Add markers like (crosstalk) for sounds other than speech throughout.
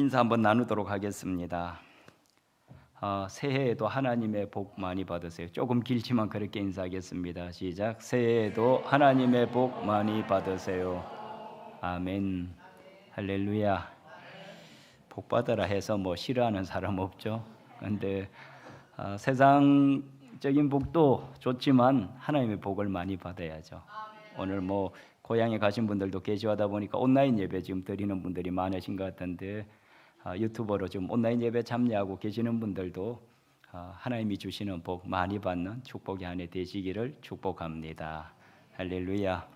인사 한번 나누도록 하겠습니다. 어, 새해에도 하나님의 복 많이 받으세요. 조금 길지만 그렇게 인사하겠습니다. 시작. 새해에도 하나님의 복 많이 받으세요. 아멘. 할렐루야. 복 받으라 해서 뭐 싫어하는 사람 없죠. 근데 어, 세상적인 복도 좋지만 하나님의 복을 많이 받아야죠. 오늘 뭐 고향에 가신 분들도 계시하다 보니까 온라인 예배 지금 드리는 분들이 많으신 것 같은데 아, 유튜버로 지금 온라인 예배 참여하고 계시는 분들도 아, 하나님이 주시는 복 많이 받는 축복의 한 해 되시기를 축복합니다. 할렐루야.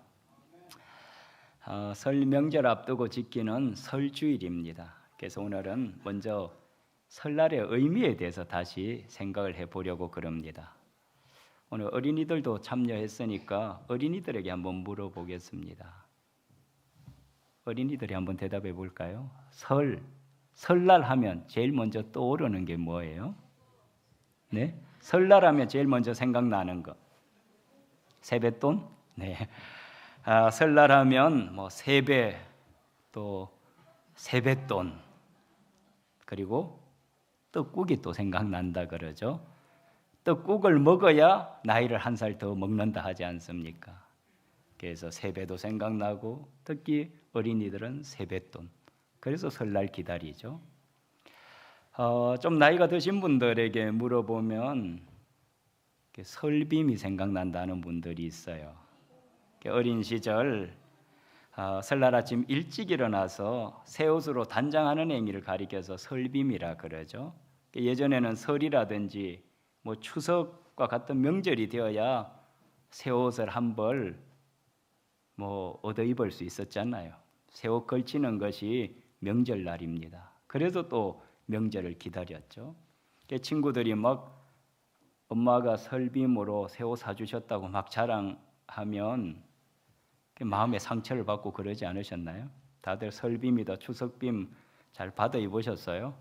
아, 설 명절 앞두고 지키는 설주일입니다. 그래서 오늘은 먼저 설날의 의미에 대해서 다시 생각을 해보려고 그럽니다. 오늘 어린이들도 참여했으니까 어린이들에게 한번 물어보겠습니다. 어린이들이 한번 대답해 볼까요? 설 설날 하면 제일 먼저 떠오르는 게 뭐예요? 네? 설날 하면 제일 먼저 생각나는 거. 세뱃돈? 네. 아, 설날 하면 뭐 세배 또 세뱃돈 그리고 떡국이 또 생각난다 그러죠. 떡국을 먹어야 나이를 한 살 더 먹는다 하지 않습니까? 그래서 세배도 생각나고 특히 어린이들은 세뱃돈. 그래서 설날 기다리죠. 어, 좀 나이가 드신 분들에게 물어보면 설빔이 생각난다는 분들이 있어요. 어린 시절 어, 설날 아침 일찍 일어나서 새 옷으로 단장하는 행위를 가리켜서 설빔이라 그러죠. 예전에는 설이라든지 뭐 추석과 같은 명절이 되어야 새 옷을 한 벌 뭐 얻어 입을 수 있었잖아요. 새 옷 걸치는 것이 명절날입니다. 그래서 또 명절을 기다렸죠. 친구들이 막 엄마가 설빔으로 새 옷 사주셨다고 막 자랑하면 마음에 상처를 받고 그러지 않으셨나요? 다들 설빔이다 추석빔 잘 받아 입으셨어요?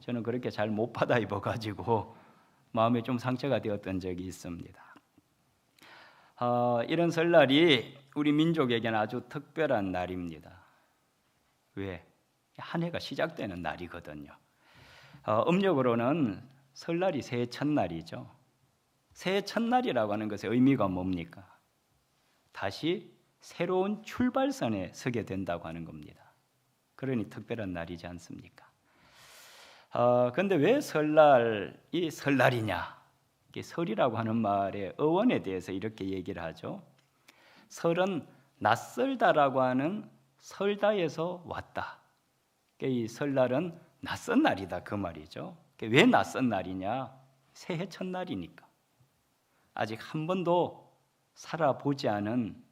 저는 그렇게 잘 못 받아 입어가지고 (laughs) 마음에 좀 상처가 되었던 적이 있습니다. 어, 이런 설날이 우리 민족에게는 아주 특별한 날입니다. 왜? 한 해가 시작되는 날이거든요. 어, 음력으로는 설날이 새해 첫날이죠. 새해 첫날이라고 하는 것의 의미가 뭡니까? 다시 새로운 출발선에 서게 된다고 하는 겁니다. 그러니 특별한 날이지 않습니까? 어, 근데 왜 설날이 설날이냐? 설이라고 하는 말의 어원에 대해서 이렇게 얘기를 하죠. 설은 낯설다라고 하는 설다에서 왔다. 이 설날은 낯선 날이다 그 말이죠. 왜 낯선 날이냐? 새해 첫날이니까. 아직 한 번도 살아보지 않은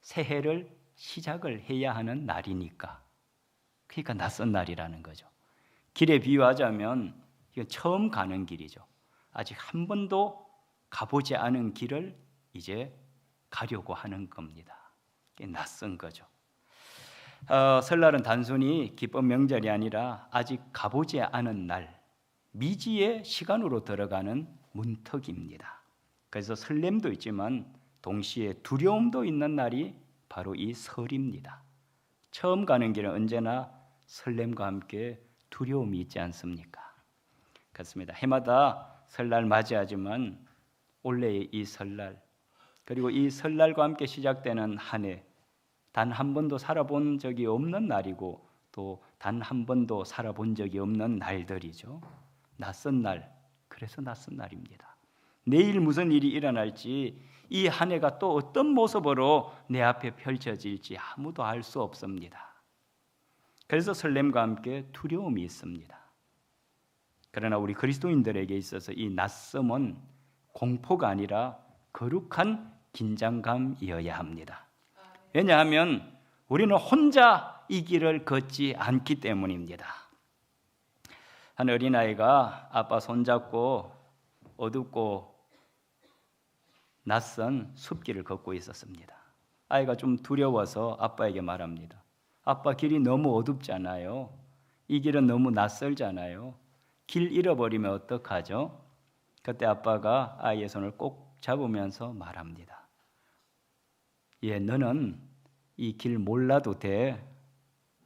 새해를 시작을 해야 하는 날이니까. 그러니까 낯선 날이라는 거죠. 길에 비유하자면 이건 처음 가는 길이죠. 아직 한 번도 가보지 않은 길을 이제 가려고 하는 겁니다. 낯선 거죠. 어, 설날은 단순히 기쁜 명절이 아니라 아직 가보지 않은 날, 미지의 시간으로 들어가는 문턱입니다. 그래서 설렘도 있지만 동시에 두려움도 있는 날이 바로 이 설입니다. 처음 가는 길은 언제나 설렘과 함께 두려움이 있지 않습니까? 그렇습니다. 해마다 설날 맞이하지만 올해의 이 설날 그리고 이 설날과 함께 시작되는 한 해 단 한 번도 살아본 적이 없는 날이고 또 단 한 번도 살아본 적이 없는 날들이죠. 낯선 날. 그래서 낯선 날입니다. 내일 무슨 일이 일어날지 이 한 해가 또 어떤 모습으로 내 앞에 펼쳐질지 아무도 알 수 없습니다. 그래서 설렘과 함께 두려움이 있습니다. 그러나 우리 그리스도인들에게 있어서 이 낯섦은 공포가 아니라 거룩한 긴장감이어야 합니다. 왜냐하면 우리는 혼자 이 길을 걷지 않기 때문입니다. 한 어린아이가 아빠 손잡고 어둡고 낯선 숲길을 걷고 있었습니다. 아이가 좀 두려워서 아빠에게 말합니다. 아빠 길이 너무 어둡잖아요. 이 길은 너무 낯설잖아요. 길 잃어버리면 어떡하죠? 그때 아빠가 아이의 손을 꼭 잡으면서 말합니다. 예, 너는 이 길 몰라도 돼.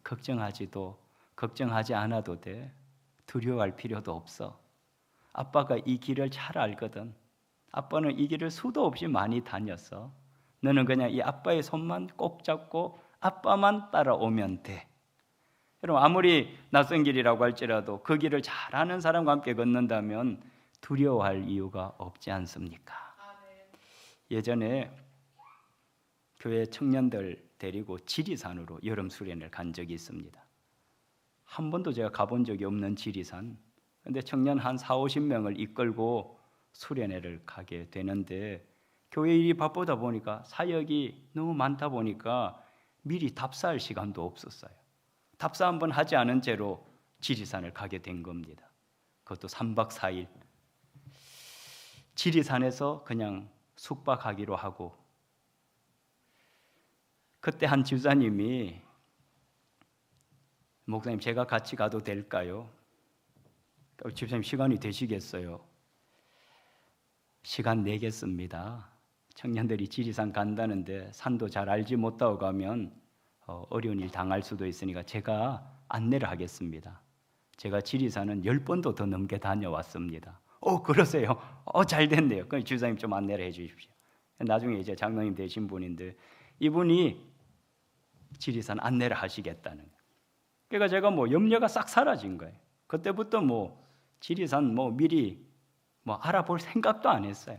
걱정하지도 걱정하지 않아도 돼. 두려워할 필요도 없어. 아빠가 이 길을 잘 알거든. 아빠는 이 길을 수도 없이 많이 다녔어. 너는 그냥 이 아빠의 손만 꼭 잡고 아빠만 따라오면 돼. 여러분 아무리 낯선 길이라고 할지라도 그 길을 잘 아는 사람과 함께 걷는다면 두려워할 이유가 없지 않습니까? 예전에 교회 청년들 데리고 지리산으로 여름 수련을 간 적이 있습니다. 한 번도 제가 가본 적이 없는 지리산. 근데 청년 한 4, 50명을 이끌고 수련회를 가게 되는데 교회 일이 바쁘다 보니까 사역이 너무 많다 보니까 미리 답사할 시간도 없었어요. 답사 한 번 하지 않은 채로 지리산을 가게 된 겁니다. 그것도 3박 4일. 지리산에서 그냥 숙박하기로 하고 그때 한 지사님이 목사님 제가 같이 가도 될까요? 어, 집사님 시간이 되시겠어요? 시간 내겠습니다. 청년들이 지리산 간다는데 산도 잘 알지 못하고 가면 어, 어려운 일 당할 수도 있으니까 제가 안내를 하겠습니다. 제가 지리산은 열 번도 더 넘게 다녀왔습니다. 어 그러세요? 어잘 됐네요. 그럼 주사님 좀 안내를 해주십시오. 나중에 이제 장로님 되신 분인데 이분이 지리산 안내를 하시겠다는 거예요. 그러니까 제가 뭐 염려가 싹 사라진 거예요. 그때부터 뭐 지리산 뭐 미리 뭐 알아볼 생각도 안 했어요.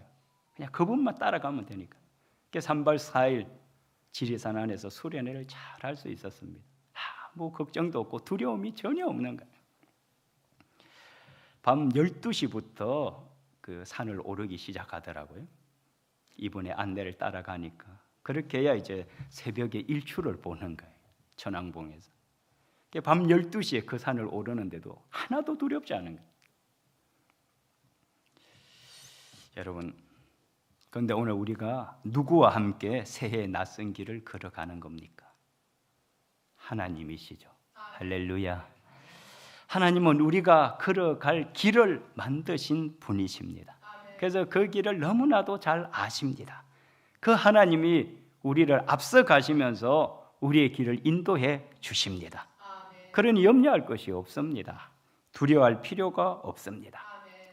그냥 그분만 따라가면 되니까. 그래서 3박 4일 지리산 안에서 수련회를 잘 할 수 있었습니다. 아, 뭐 걱정도 없고 두려움이 전혀 없는 거예요. 밤 12시부터 그 산을 오르기 시작하더라고요. 이분의 안내를 따라가니까 그렇게 해야 이제 새벽에 일출을 보는 거예요. 천왕봉에서. 밤 12시에 그 산을 오르는데도 하나도 두렵지 않은 거예요. 여러분, 그런데 오늘 우리가 누구와 함께 새해 낯선 길을 걸어가는 겁니까? 하나님이시죠. 할렐루야. 하나님은 우리가 걸어갈 길을 만드신 분이십니다. 그래서 그 길을 너무나도 잘 아십니다. 그 하나님이 우리를 앞서 가시면서 우리의 길을 인도해 주십니다. 그러니 염려할 것이 없습니다. 두려워할 필요가 없습니다.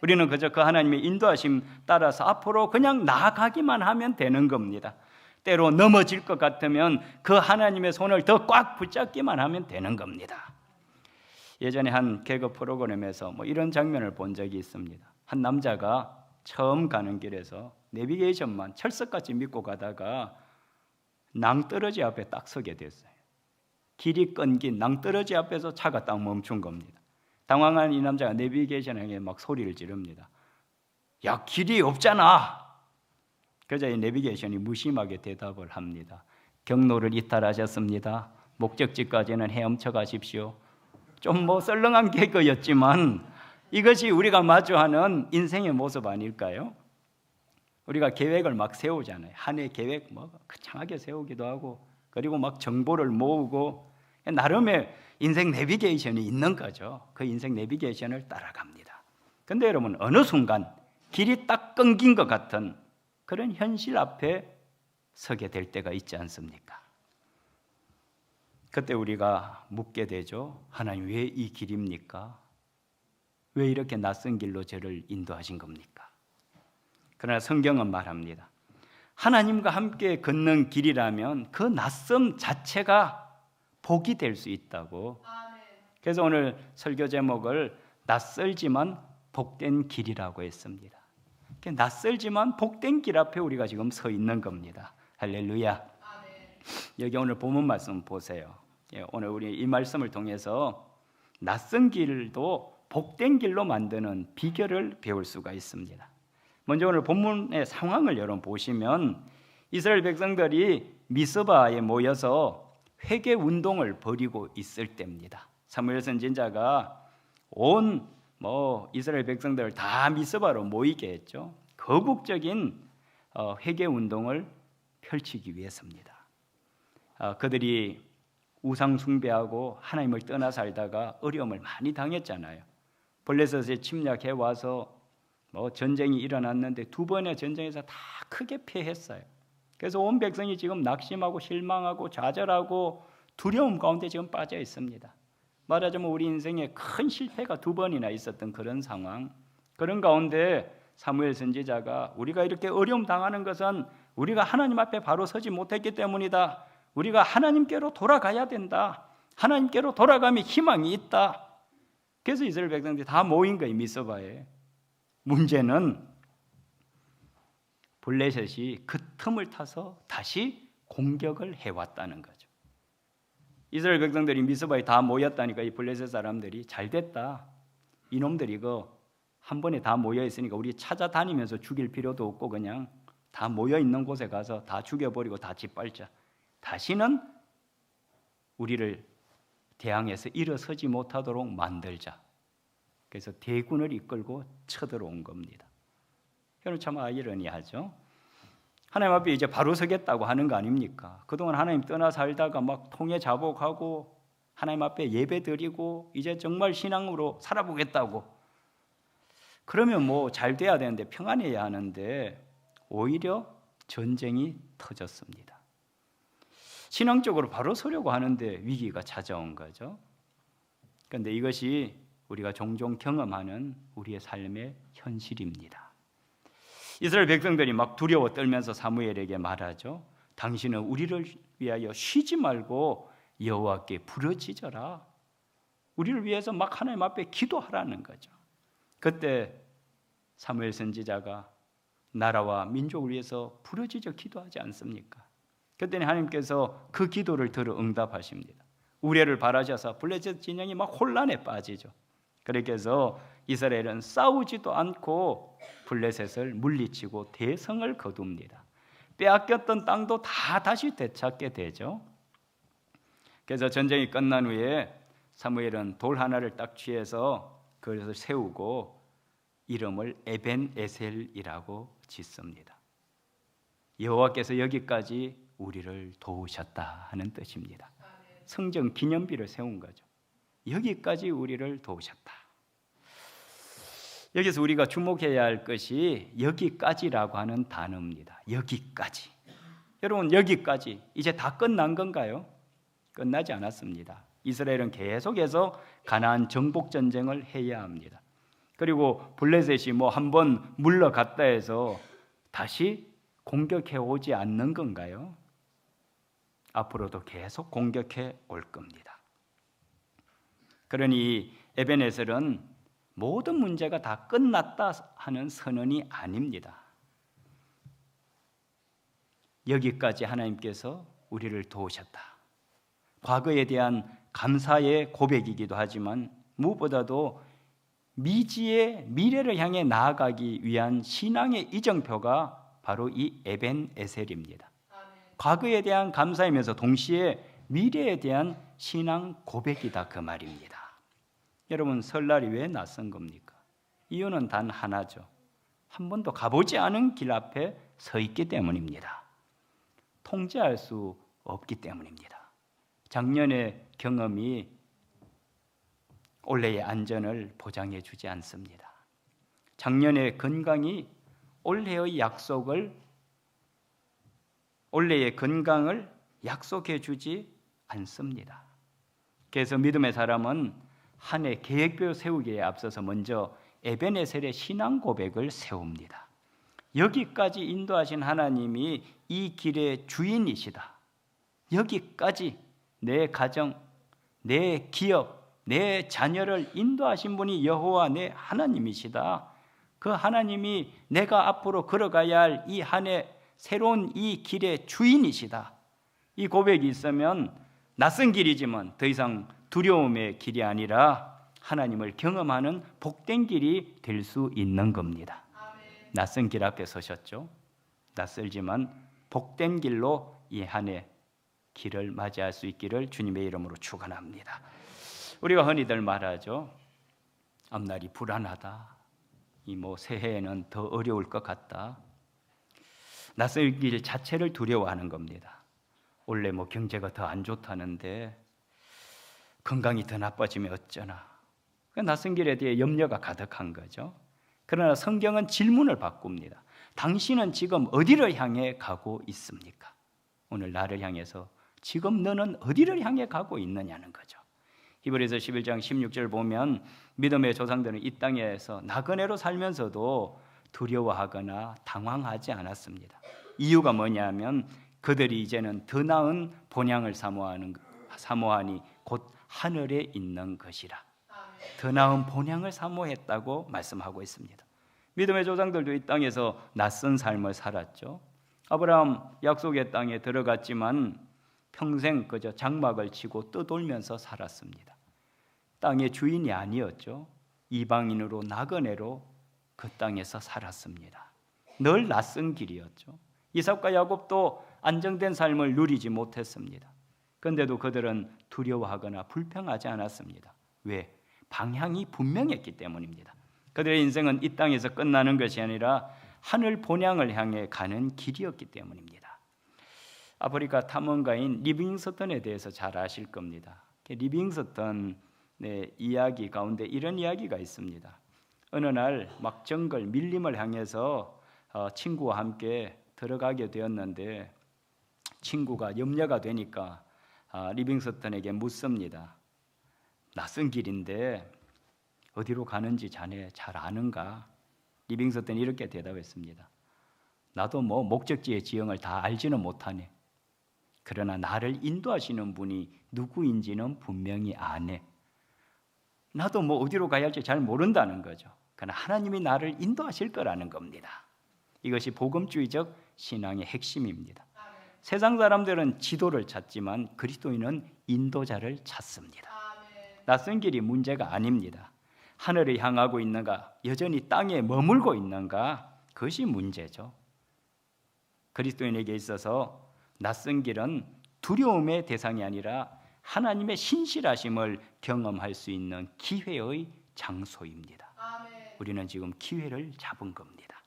우리는 그저 그 하나님의 인도하심 따라서 앞으로 그냥 나아가기만 하면 되는 겁니다. 때로 넘어질 것 같으면 그 하나님의 손을 더 꽉 붙잡기만 하면 되는 겁니다. 예전에 한 개그 프로그램에서 뭐 이런 장면을 본 적이 있습니다. 한 남자가 처음 가는 길에서 내비게이션만 철석같이 믿고 가다가 낭떠러지 앞에 딱 서게 됐어요. 길이 끊긴 낭떠러지 앞에서 차가 딱 멈춘 겁니다. 당황한 이 남자가 내비게이션에 막 소리를 지릅니다. 야, 길이 없잖아. 그러자 이 내비게이션이 무심하게 대답을 합니다. 경로를 이탈하셨습니다. 목적지까지는 헤엄쳐 가십시오. 좀 뭐 썰렁한 개그였지만 이것이 우리가 마주하는 인생의 모습 아닐까요? 우리가 계획을 막 세우잖아요. 한 해 계획 뭐 거창하게 세우기도 하고 그리고 막 정보를 모으고 나름의 인생 내비게이션이 있는 거죠. 그 인생 내비게이션을 따라갑니다. 근데 여러분 어느 순간 길이 딱 끊긴 것 같은 그런 현실 앞에 서게 될 때가 있지 않습니까? 그때 우리가 묻게 되죠. 하나님 왜 이 길입니까? 왜 이렇게 낯선 길로 저를 인도하신 겁니까? 그러나 성경은 말합니다. 하나님과 함께 걷는 길이라면 그 낯선 자체가 복이 될 수 있다고. 그래서 오늘 설교 제목을 낯설지만 복된 길이라고 했습니다. 낯설지만 복된 길 앞에 우리가 지금 서 있는 겁니다. 할렐루야. 여기 오늘 본문 말씀 보세요. 예, 오늘 우리 이 말씀을 통해서 낯선 길도 복된 길로 만드는 비결을 배울 수가 있습니다. 먼저 오늘 본문의 상황을 여러분 보시면 이스라엘 백성들이 미스바에 모여서 회개 운동을 벌이고 있을 때입니다. 사무엘 선진자가 온 뭐 이스라엘 백성들을 다 미스바로 모이게 했죠. 거국적인 어, 회개 운동을 펼치기 위해서입니다. 어, 그들이 우상 숭배하고 하나님을 떠나 살다가 어려움을 많이 당했잖아요. 블레셋에 침략해 와서 뭐 전쟁이 일어났는데 두 번의 전쟁에서 다 크게 패했어요. 그래서 온 백성이 지금 낙심하고 실망하고 좌절하고 두려움 가운데 지금 빠져 있습니다. 말하자면 우리 인생에 큰 실패가 두 번이나 있었던 그런 상황. 그런 가운데 사무엘 선지자가 우리가 이렇게 어려움 당하는 것은 우리가 하나님 앞에 바로 서지 못했기 때문이다. 우리가 하나님께로 돌아가야 된다. 하나님께로 돌아가면 희망이 있다. 그래서 이스라엘 백성들이 다 모인 거예요 미스바에. 문제는 블레셋이 그 틈을 타서 다시 공격을 해왔다는 거죠. 이스라엘 백성들이 미스바에 다 모였다니까 이 블레셋 사람들이 잘 됐다. 이놈들이 이거 한 번에 다 모여 있으니까 우리 찾아다니면서 죽일 필요도 없고 그냥 다 모여 있는 곳에 가서 다 죽여버리고 다 짓밟자. 다시는 우리를 대항해서 일어서지 못하도록 만들자. 그래서 대군을 이끌고 쳐들어온 겁니다. 여러분 참 아이러니하죠. 하나님 앞에 이제 바로 서겠다고 하는 거 아닙니까? 그동안 하나님 떠나 살다가 막 통해 자복하고 하나님 앞에 예배 드리고 이제 정말 신앙으로 살아보겠다고. 그러면 뭐 잘 돼야 되는데 평안해야 하는데 오히려 전쟁이 터졌습니다. 신앙적으로 바로 서려고 하는데 위기가 찾아온 거죠. 그런데 이것이 우리가 종종 경험하는 우리의 삶의 현실입니다. 이스라엘 백성들이 막 두려워 떨면서 사무엘에게 말하죠. 당신은 우리를 위하여 쉬지 말고 여호와께 부르짖어라. 우리를 위해서 막 하나님 앞에 기도하라는 거죠. 그때 사무엘 선지자가 나라와 민족을 위해서 부르짖어 기도하지 않습니까? 그때는 하나님께서 그 기도를 들어 응답하십니다. 우레를 바라셔서 블레셋 진영이 막 혼란에 빠지죠. 그렇게 해서 이스라엘은 싸우지도 않고 블레셋을 물리치고 대성을 거둡니다. 빼앗겼던 땅도 다 다시 되찾게 되죠. 그래서 전쟁이 끝난 후에 사무엘은 돌 하나를 딱 취해서 그것을 세우고 이름을 에벤 에셀이라고 짓습니다. 여호와께서 여기까지 우리를 도우셨다 하는 뜻입니다. 성전 기념비를 세운 거죠. 여기까지 우리를 도우셨다. 여기서 우리가 주목해야 할 것이 여기까지라고 하는 단어입니다. 여기까지. 여러분 여기까지 이제 다 끝난 건가요? 끝나지 않았습니다. 이스라엘은 계속해서 가나안 정복 전쟁을 해야 합니다. 그리고 블레셋이 뭐 한 번 물러갔다 해서 다시 공격해 오지 않는 건가요? 앞으로도 계속 공격해 올 겁니다. 그러니 에베네셀은 모든 문제가 다 끝났다 하는 선언이 아닙니다. 여기까지 하나님께서 우리를 도우셨다. 과거에 대한 감사의 고백이기도 하지만 무엇보다도 미지의 미래를 향해 나아가기 위한 신앙의 이정표가 바로 이 에벤 에셀입니다. 과거에 대한 감사이면서 동시에 미래에 대한 신앙 고백이다 그 말입니다. 여러분 설날이 왜 낯선 겁니까? 이유는 단 하나죠. 한 번도 가보지 않은 길 앞에 서 있기 때문입니다. 통제할 수 없기 때문입니다. 작년의 경험이 올해의 안전을 보장해 주지 않습니다. 작년의 건강이 올해의 약속을 올해의 건강을 약속해 주지 않습니다. 그래서 믿음의 사람은 한 해 계획표 세우기에 앞서서 먼저 에베네셀의 신앙 고백을 세웁니다. 여기까지 인도하신 하나님이 이 길의 주인이시다. 여기까지 내 가정, 내 기업, 내 자녀를 인도하신 분이 여호와 내 하나님이시다. 그 하나님이 내가 앞으로 걸어가야 할 이 한 해 새로운 이 길의 주인이시다. 이 고백이 있으면 낯선 길이지만 더 이상 두려움의 길이 아니라 하나님을 경험하는 복된 길이 될 수 있는 겁니다. 낯선 길 앞에 서셨죠? 낯설지만 복된 길로 이 한해 길을 맞이할 수 있기를 주님의 이름으로 축원합니다. 우리가 흔히들 말하죠. 앞날이 불안하다. 이 뭐 새해에는 더 어려울 것 같다. 낯설 길 자체를 두려워하는 겁니다. 원래 뭐 경제가 더 안 좋다는데 건강이 더 나빠지면 어쩌나. 그 낯선 길에 대해 염려가 가득한 거죠. 그러나 성경은 질문을 바꿉니다. 당신은 지금 어디를 향해 가고 있습니까? 오늘 나를 향해서 지금 너는 어디를 향해 가고 있느냐는 거죠. 히브리서 11장 16절 보면 믿음의 조상들은 이 땅에서 나그네로 살면서도 두려워하거나 당황하지 않았습니다. 이유가 뭐냐면 그들이 이제는 더 나은 본향을 사모하는 사모하니 곧 하늘에 있는 것이라. 더 나은 본향을 사모했다고 말씀하고 있습니다. 믿음의 조상들도 이 땅에서 낯선 삶을 살았죠. 아브라함 약속의 땅에 들어갔지만 평생 그저 장막을 치고 떠돌면서 살았습니다. 땅의 주인이 아니었죠. 이방인으로 나그네로 그 땅에서 살았습니다. 늘 낯선 길이었죠. 이삭과 야곱도 안정된 삶을 누리지 못했습니다. 그런데도 그들은 두려워하거나 불평하지 않았습니다. 왜? 방향이 분명했기 때문입니다. 그들의 인생은 이 땅에서 끝나는 것이 아니라 하늘 본향을 향해 가는 길이었기 때문입니다. 아프리카 탐험가인 리빙스턴에 대해서 잘 아실 겁니다. 리빙스턴 네, 이야기 가운데 이런 이야기가 있습니다. 어느 날 막 정글 밀림을 향해서 어, 친구와 함께 들어가게 되었는데 친구가 염려가 되니까 아, 리빙스턴에게 묻습니다. 낯선 길인데 어디로 가는지 자네 잘 아는가? 리빙스턴이 이렇게 대답했습니다. 나도 뭐 목적지의 지형을 다 알지는 못하네. 그러나 나를 인도하시는 분이 누구인지는 분명히 아네. 나도 뭐 어디로 가야 할지 잘 모른다는 거죠. 그러나 하나님이 나를 인도하실 거라는 겁니다. 이것이 복음주의적 신앙의 핵심입니다. 세상 사람들은 지도를 찾지만 그리스도인은 인도자를 찾습니다. 낯선 길이 문제가 아닙니다. 하늘을 향하고 있는가, 여전히 땅에 머물고 있는가, 그것이 문제죠. 그리스도인에게 있어서 낯선 길은 두려움의 대상이 아니라 하나님의 신실하심을 경험할 수 있는 기회의 장소입니다. 우리는 지금 기회를 잡은 겁니다.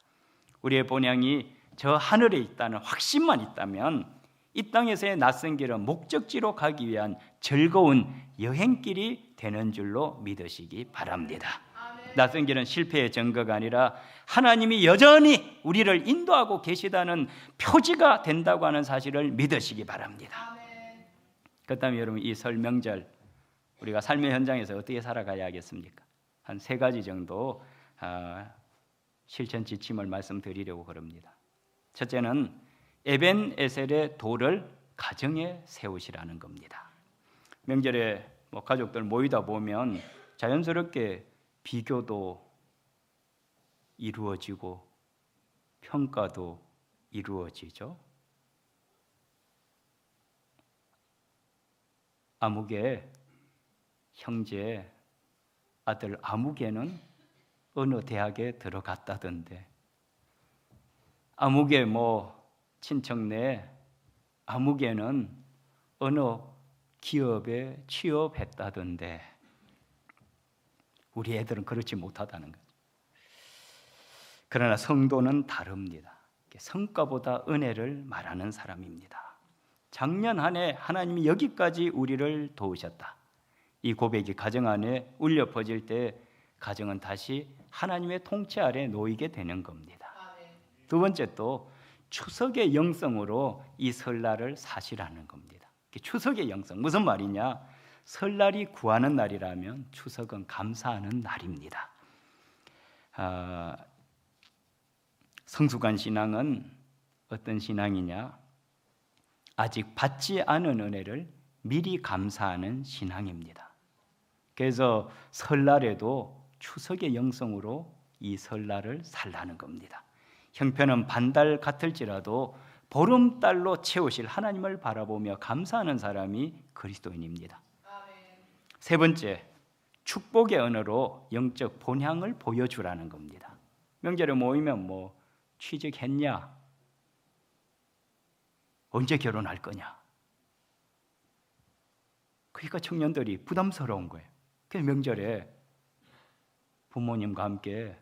우리의 본향이 저 하늘에 있다는 확신만 있다면 이 땅에서의 낯선 길은 목적지로 가기 위한 즐거운 여행길이 되는 줄로 믿으시기 바랍니다. 낯선 길은 실패의 증거가 아니라 하나님이 여전히 우리를 인도하고 계시다는 표지가 된다고 하는 사실을 믿으시기 바랍니다. 그렇다면 여러분 이 설 명절 우리가 삶의 현장에서 어떻게 살아가야 하겠습니까? 한 세 가지 정도 아, 실천 지침을 말씀드리려고 그럽니다. 첫째는 에벤 에셀의 도를 가정에 세우시라는 겁니다. 명절에 뭐 가족들 모이다 보면 자연스럽게 비교도 이루어지고 평가도 이루어지죠. 아무개 형제 아들 아무개는 어느 대학에 들어갔다던데 아무개 뭐 친척네 아무개는 어느 기업에 취업했다던데 우리 애들은 그렇지 못하다는 거죠. 그러나 성도는 다릅니다. 성과보다 은혜를 말하는 사람입니다. 작년 한 해 하나님이 여기까지 우리를 도우셨다. 이 고백이 가정 안에 울려 퍼질 때 가정은 다시 하나님의 통치 아래 놓이게 되는 겁니다. 두 번째 또 추석의 영성으로 이 설날을 사시라는 겁니다. 추석의 영성 무슨 말이냐? 설날이 구하는 날이라면 추석은 감사하는 날입니다. 아, 성숙한 신앙은 어떤 신앙이냐? 아직 받지 않은 은혜를 미리 감사하는 신앙입니다. 그래서 설날에도 추석의 영성으로 이 설날을 살라는 겁니다. 형편은 반달 같을지라도 보름달로 채우실 하나님을 바라보며 감사하는 사람이 그리스도인입니다. 세 번째, 축복의 언어로 영적 본향을 보여주라는 겁니다. 명절에 모이면 뭐 취직했냐? 언제 결혼할 거냐? 그러니까 청년들이 부담스러운 거예요. 그 명절에 부모님과 함께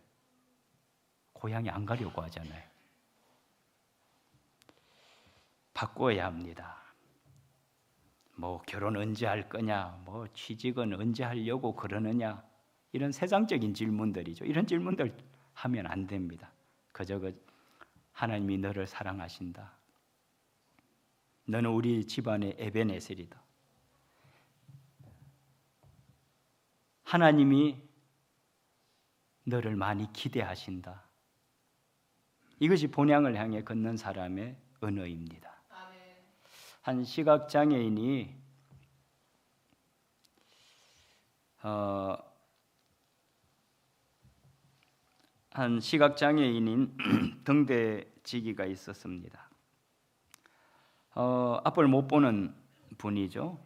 고향에 안 가려고 하잖아요. 바꿔야 합니다. 뭐 결혼 언제 할 거냐, 뭐 취직은 언제 하려고 그러느냐 이런 세상적인 질문들이죠. 이런 질문들 하면 안 됩니다. 그저 그 하나님이 너를 사랑하신다. 너는 우리 집안의 에베네셀이다. 하나님이 너를 많이 기대하신다. 이것이 본향을 향해 걷는 사람의 언어입니다. 한 시각 장애인이 어, 한 시각 장애인인 (clears throat) 등대지기가 있었습니다. 어, 앞을 못 보는 분이죠.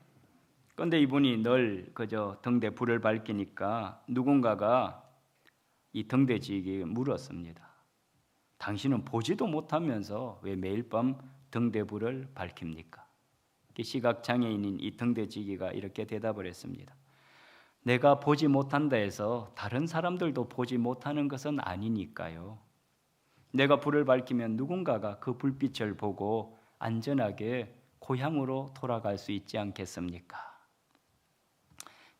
그런데 이분이 늘 그저 등대 불을 밝히니까 누군가가 이 등대지기에 물었습니다. 당신은 보지도 못하면서 왜 매일 밤 등대불을 밝힙니까? 시각 장애인인 이 등대지기가 이렇게 대답을 했습니다. 내가 보지 못한다 해서 다른 사람들도 보지 못하는 것은 아니니까요. 내가 불을 밝히면 누군가가 그 불빛을 보고 안전하게 고향으로 돌아갈 수 있지 않겠습니까?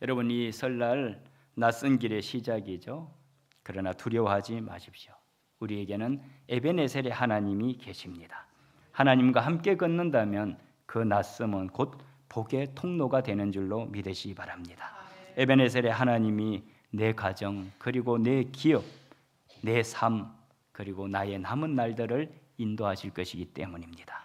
여러분 이 설날 낯선 길의 시작이죠. 그러나 두려워하지 마십시오. 우리에게는 에베네셀의 하나님이 계십니다. 하나님과 함께 걷는다면 그 낯섦은 곧 복의 통로가 되는 줄로 믿으시기 바랍니다. 에베네셀의 하나님이 내 가정 그리고 내 기업, 내 삶 그리고 나의 남은 날들을 인도하실 것이기 때문입니다.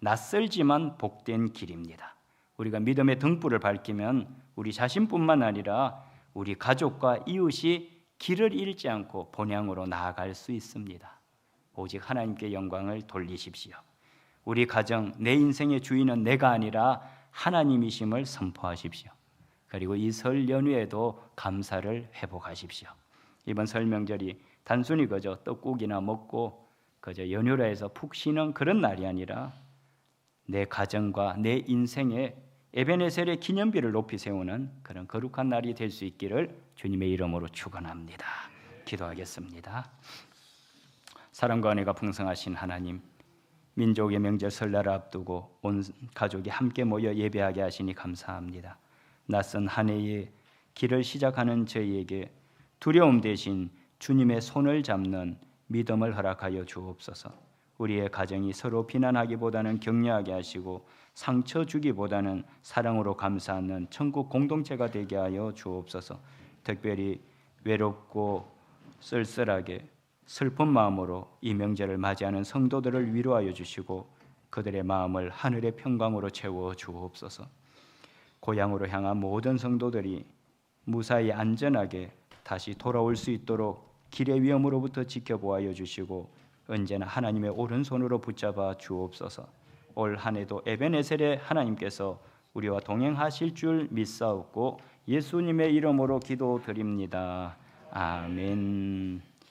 낯설지만 복된 길입니다. 우리가 믿음의 등불을 밝히면 우리 자신뿐만 아니라 우리 가족과 이웃이 길을 잃지 않고 본향으로 나아갈 수 있습니다. 오직 하나님께 영광을 돌리십시오. 우리 가정, 내 인생의 주인은 내가 아니라 하나님이심을 선포하십시오. 그리고 이 설 연휴에도 감사를 회복하십시오. 이번 설 명절이 단순히 그저 떡국이나 먹고 그저 연휴라 해서 푹 쉬는 그런 날이 아니라 내 가정과 내 인생에 에베네셀의 기념비를 높이 세우는 그런 거룩한 날이 될 수 있기를 주님의 이름으로 축원합니다. 기도하겠습니다. 사랑과 은혜가 풍성하신 하나님, 민족의 명절 설날을 앞두고 온 가족이 함께 모여 예배하게 하시니 감사합니다. 낯선 한 해의 길을 시작하는 저희에게 두려움 대신 주님의 손을 잡는 믿음을 허락하여 주옵소서. 우리의 가정이 서로 비난하기보다는 격려하게 하시고 상처 주기보다는 사랑으로 감사하는 천국 공동체가 되게 하여 주옵소서. 특별히 외롭고 쓸쓸하게 슬픈 마음으로 이 명절을 맞이하는 성도들을 위로하여 주시고 그들의 마음을 하늘의 평강으로 채워 주옵소서. 고향으로 향한 모든 성도들이 무사히 안전하게 다시 돌아올 수 있도록 길의 위험으로부터 지켜보아여 주시고 언제나 하나님의 오른손으로 붙잡아 주옵소서. 올 한해도 에베네셀의 하나님께서 우리와 동행하실 줄 믿사옵고 예수님의 이름으로 기도드립니다. 아멘.